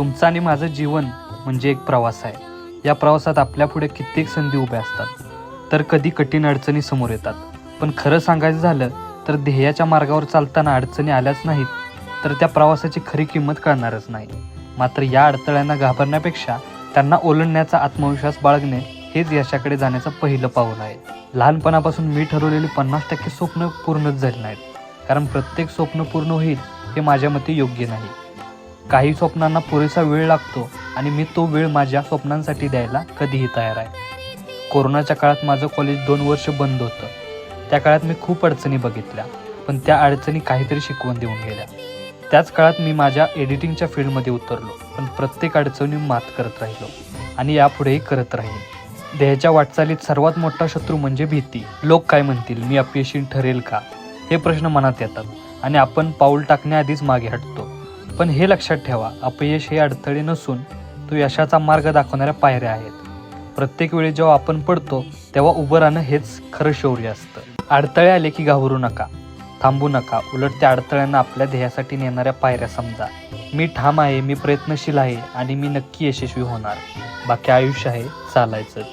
तुमचं आणि माझं जीवन म्हणजे एक प्रवास आहे. या प्रवासात आपल्यापुढे कित्येक संधी उभ्या असतात. तर कधी कठीण अडचणी समोर येतात. पण खरं सांगायचं झालं तर ध्येयाच्या मार्गावर चालताना अडचणी आल्याच नाहीत तर त्या प्रवासाची खरी किंमत कळणारच नाही. मात्र या अडथळ्यांना घाबरण्यापेक्षा त्यांना ओलांडण्याचा आत्मविश्वास बाळगणे हेच यशाकडे जाण्याचं पहिलं पाऊल आहे. लहानपणापासून मी ठरवलेली पन्नास टक्के स्वप्न पूर्णच झाली नाहीत. कारण प्रत्येक स्वप्न पूर्ण होईल हे माझ्या मते योग्य नाही. काही स्वप्नांना पुरेसा वेळ लागतो आणि मी तो वेळ माझ्या स्वप्नांसाठी द्यायला कधीही तयार आहे. कोरोनाच्या काळात माझं कॉलेज दोन वर्ष बंद होतं. त्या काळात मी खूप अडचणी बघितल्या पण त्या अडचणी काहीतरी शिकवून देऊन गेल्या. त्याच काळात मी माझ्या एडिटिंगच्या फील्डमध्ये उतरलो पण प्रत्येक अडचणी मात करत राहिलो आणि यापुढेही करत राहीन. देहाच्या वाटचालीत सर्वात मोठा शत्रू म्हणजे भीती. लोक काय म्हणतील मी अपयशी ठरेल का? हे प्रश्न मनात येतात आणि आपण पाऊल टाकण्याआधीच मागे हटतो. पण हे लक्षात ठेवा अपयश हे अडथळे नसून तो यशाचा मार्ग दाखवणाऱ्या पायऱ्या आहेत. प्रत्येक वेळी जेव्हा आपण पडतो तेव्हा उभं राहणं हेच खरं शौर्य असतं. अडथळे आले की घाबरू नका थांबू नका उलट त्या अडथळ्यांना आपल्या ध्येयासाठी नेणाऱ्या पायऱ्या समजा. मी ठाम आहे मी प्रयत्नशील आहे आणि मी नक्की यशस्वी होणार. बाकी आयुष्य आहे चालायचंच.